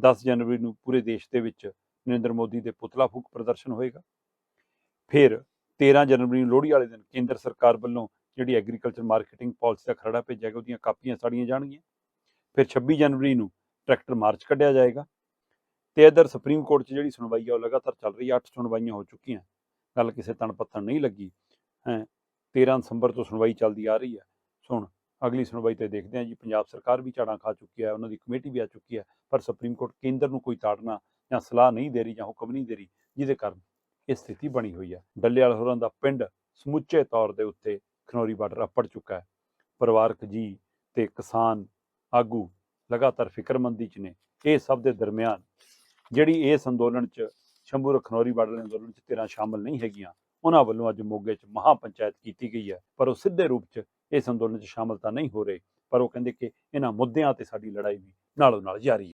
10 ਜਨਵਰੀ ਨੂੰ ਪੂਰੇ ਦੇਸ਼ ਦੇ ਵਿੱਚ ਨਰਿੰਦਰ ਮੋਦੀ ਦੇ ਪੁਤਲਾ ਫੂਕ ਪ੍ਰਦਰਸ਼ਨ ਹੋਏਗਾ। ਫਿਰ 13 ਜਨਵਰੀ ਨੂੰ ਲੋਹੜੀ ਵਾਲੇ ਦਿਨ ਕੇਂਦਰ ਸਰਕਾਰ ਵੱਲੋਂ ਜਿਹੜੀ ਐਗਰੀਕਲਚਰ ਮਾਰਕੀਟਿੰਗ ਪਾਲਿਸੀ ਦਾ ਖਰੜਾ ਭੇਜਿਆ ਗਿਆ, ਉਹਦੀਆਂ ਕਾਪੀਆਂ ਸਾੜੀਆਂ ਜਾਣਗੀਆਂ। ਫਿਰ 26 ਜਨਵਰੀ ਨੂੰ ਟਰੈਕਟਰ ਮਾਰਚ ਕੱਢਿਆ ਜਾਏਗਾ ਤੇ ਇਧਰ ਸੁਪਰੀਮ ਕੋਰਟ 'ਚ ਜਿਹੜੀ ਸੁਣਵਾਈ ਆ, ਉਹ ਲਗਾਤਾਰ ਚੱਲ ਰਹੀ ਹੈ 8 ਸੁਣਵਾਈਆਂ ਹੋ ਚੁੱਕੀਆਂ। ਗੱਲ ਕਿਸੇ ਤਣ ਪੱਥਰ ਨਹੀਂ ਲੱਗੀ। ਹੈ 13 ਦਸੰਬਰ ਤੋਂ ਸੁਣਵਾਈ ਚੱਲਦੀ ਆ ਰਹੀ ਹੈ ਸੁਣ ਅਗਲੀ ਸੁਣਵਾਈ ਤੇ ਦੇਖਦੇ ਹਾਂ ਜੀ। ਪੰਜਾਬ ਸਰਕਾਰ ਵੀ ਝਾੜਾਂ ਖਾ ਚੁੱਕੀ ਹੈ, ਉਹਨਾਂ ਦੀ ਕਮੇਟੀ ਵੀ ਆ ਚੁੱਕੀ ਹੈ, ਪਰ ਸੁਪਰੀਮ ਕੋਰਟ ਕੇਂਦਰ ਨੂੰ ਕੋਈ ਤਾੜਨਾ ਜਾਂ ਸਲਾਹ ਨਹੀਂ ਦੇ ਰਹੀ ਜਾਂ ਹੁਕਮ ਨਹੀਂ ਦੇ ਰਹੀ, ਜਿਹਦੇ ਕਾਰਨ ਇਹ ਸਥਿਤੀ ਬਣੀ ਹੋਈ ਹੈ। ਡੱਲੇਵਾਲ ਹੋਰਾਂ ਦਾ ਪਿੰਡ ਸਮੁੱਚੇ ਤੌਰ ਦੇ ਉੱਤੇ ਖਨੌਰੀ ਬਾਰਡਰ ਅੱਪੜ ਚੁੱਕਾ ਹੈ। ਪਰਿਵਾਰਕ ਜੀ ਤੇ ਕਿਸਾਨ ਆਗੂ ਲਗਾਤਾਰ ਫਿਕਰਮੰਦੀ ਚ ਨੇ। ਇਹ ਸਭ ਦੇ ਦਰਮਿਆਨ ਜਿਹੜੀ ਇਸ ਅੰਦੋਲਨ ਚ ਸ਼ੰਭੂ ਰਖਨੌਰੀ ਬਾਰਡਰ ਅੰਦੋਲਨ ਚ ਤੇਰਾਂ ਸ਼ਾਮਲ ਨਹੀਂ ਹੈਗੀਆਂ, ਉਹਨਾਂ ਵੱਲੋਂ ਅੱਜ ਮੋਗੇ ਚ ਮਹਾ ਪੰਚਾਇਤ ਕੀਤੀ ਗਈ ਹੈ, ਪਰ ਉਹ ਸਿੱਧੇ ਰੂਪ ਚ ਇਸ ਅੰਦੋਲਨ ਚ ਸ਼ਾਮਲ ਤਾਂ ਨਹੀਂ ਹੋ ਰਹੇ, ਪਰ ਉਹ ਕਹਿੰਦੇ ਕਿ ਇਹਨਾਂ ਮੁੱਦਿਆਂ ਤੇ ਸਾਡੀ ਲੜਾਈ ਵੀ ਨਾਲੋਂ ਨਾਲ ਜਾਰੀ